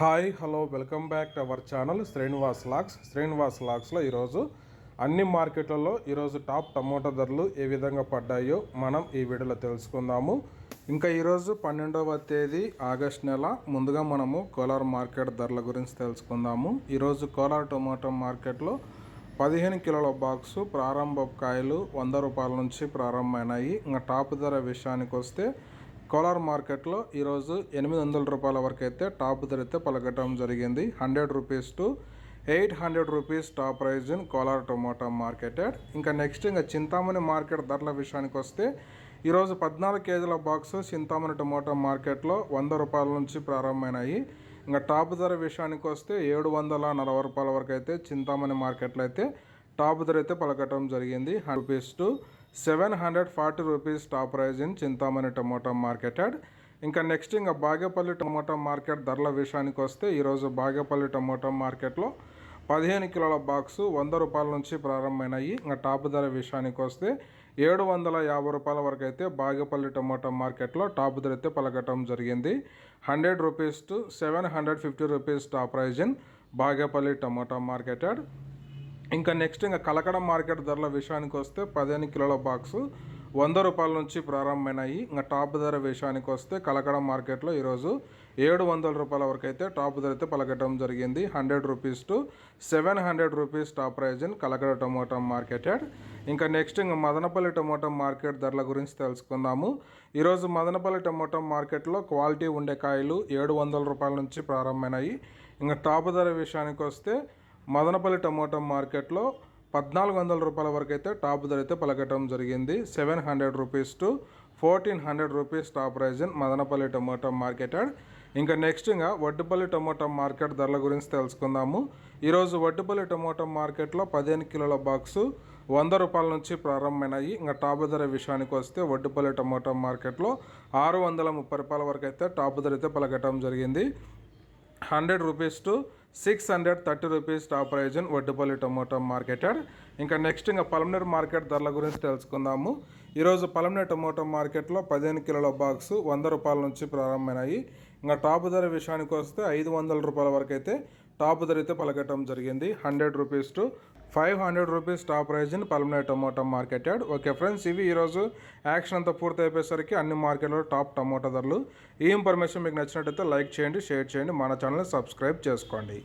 Hi hello welcome back to our channel Srinivas lakhs. Srinivas లాక్స్లో ఈరోజు అన్ని మార్కెట్లలో ఈరోజు టాప్ టమోటా ధరలు ఏ విధంగా పడ్డాయో మనం ఈ వీడియోలో తెలుసుకుందాము. ఇంకా ఈరోజు పన్నెండవ తేదీ ఆగస్ట్ నెల. ముందుగా మనము కోలార్ మార్కెట్ ధరల గురించి తెలుసుకుందాము. ఈరోజు కోలార్ టొమాటో మార్కెట్లో పదిహేను కిలోల బాక్సు ప్రారంభ కాయలు వంద రూపాయల నుంచి ప్రారంభమైనాయి. ఇంకా టాప్ ధర విషయానికి వస్తే కోలార్ మార్కెట్లో ఈరోజు ఎనిమిది వందల రూపాయల వరకు అయితే టాప్ ధర అయితే పలకటం జరిగింది. Hundred rupees to eight hundred rupees top price in Kolar tomato market yard ఇంకా నెక్స్ట్ ఇంకా చింతామణి మార్కెట్ ధరల విషయానికి వస్తే ఈరోజు పద్నాలుగు కేజీల బాక్స్ చింతామణి టొమాటో మార్కెట్లో వంద రూపాయల నుంచి ప్రారంభమైనాయి. ఇంకా టాప్ ధర విషయానికి వస్తే ఏడు వందల నలభై రూపాయల వరకు అయితే చింతామణి మార్కెట్లో అయితే టాప్ ధర అయితే పలకటం జరిగింది. Rupees to seven hundred forty rupees top price in Chintamani tomato market yard. ఇంకా నెక్స్ట్ ఇంకా బాగేపల్లి టమోటా మార్కెట్ ధరల విషయానికి వస్తే ఈరోజు బాగేపల్లి టమోటా మార్కెట్లో పదిహేను కిలోల బాక్సు వంద రూపాయల నుంచి ప్రారంభమైనాయి. ఇంకా టాప్ ధర విషయానికి వస్తే ఏడు వందల యాభై రూపాయల వరకు అయితే బాగేపల్లి టమోటా మార్కెట్లో టాప్ ధర అయితే పలకటం జరిగింది. Hundred rupees to seven hundred fifty rupees top price in Bagepalli tomato market yard. ఇంకా నెక్స్ట్ ఇంకా కలకడ మార్కెట్ ధరల విషయానికి వస్తే పదిహేను కిలోల బాక్సు వంద రూపాయల నుంచి ప్రారంభమైనాయి. ఇంకా టాప్ ధర విషయానికి వస్తే కలకడ మార్కెట్లో ఈరోజు ఏడు వందల రూపాయల వరకు అయితే టాప్ ధర అయితే పలకటం జరిగింది. Hundred rupees to seven hundred rupees top price in Kalakada tomato market yard ఇంకా నెక్స్ట్ ఇంకా మదనపల్లి టమోటా మార్కెట్ ధరల గురించి తెలుసుకుందాము. ఈరోజు మదనపల్లి టమోటా మార్కెట్లో క్వాలిటీ ఉండే కాయలు ఏడు వందల రూపాయల నుంచి ప్రారంభమైనాయి. ఇంకా టాప్ ధర విషయానికి వస్తే మదనపల్లి టమోటా మార్కెట్లో పద్నాలుగు వందల రూపాయల వరకు అయితే టాప్ ధర అయితే పలకటం జరిగింది. Seven hundred rupees to fourteen hundred rupees top price in Madanapalli tomato market ఇంకా నెక్స్ట్ ఇంకా వడ్డుపల్లి టమోటా మార్కెట్ ధరల గురించి తెలుసుకుందాము. ఈరోజు వడ్డుపల్లి టమోటా మార్కెట్లో పదిహేను కిలోల బాక్సు వంద రూపాయల నుంచి ప్రారంభమైనాయి. ఇంకా టాప్ ధర విషయానికి వస్తే వడ్డుపల్లి టమోటా మార్కెట్లో ఆరు వందల ముప్పై రూపాయల వరకు అయితే టాప్ ధర అయితే పలకటం జరిగింది. Hundred rupees to six hundred thirty rupees top price Vaddupalli tomato market yard. ఇంకా నెక్స్ట్ ఇంకా పలమనేరు మార్కెట్ ధరల గురించి తెలుసుకుందాము. ఈరోజు పలమనేరు టొమాటో మార్కెట్లో పదిహేను కిలోల బాక్స్ వంద రూపాయల నుంచి ప్రారంభమైనాయి. ఇంకా టాప్ ధర విషయానికి వస్తే ఐదు వందల రూపాయల వరకు అయితే టాప్ ధర అయితే పలకటం జరిగింది. Hundred rupees to five hundred rupees top price in Palamaner tomato market yard okay friends ఇవి ఈరోజు యాక్షన్ అంతా పూర్తి అయిపోయేసరికి అన్ని మార్కెట్లో టాప్ టమోటా ధరలు. ఈ ఇన్ఫర్మేషన్ మీకు నచ్చినట్టయితే లైక్ చేయండి షేర్ చేయండి మన ఛానల్ని సబ్స్క్రైబ్ చేసుకోండి.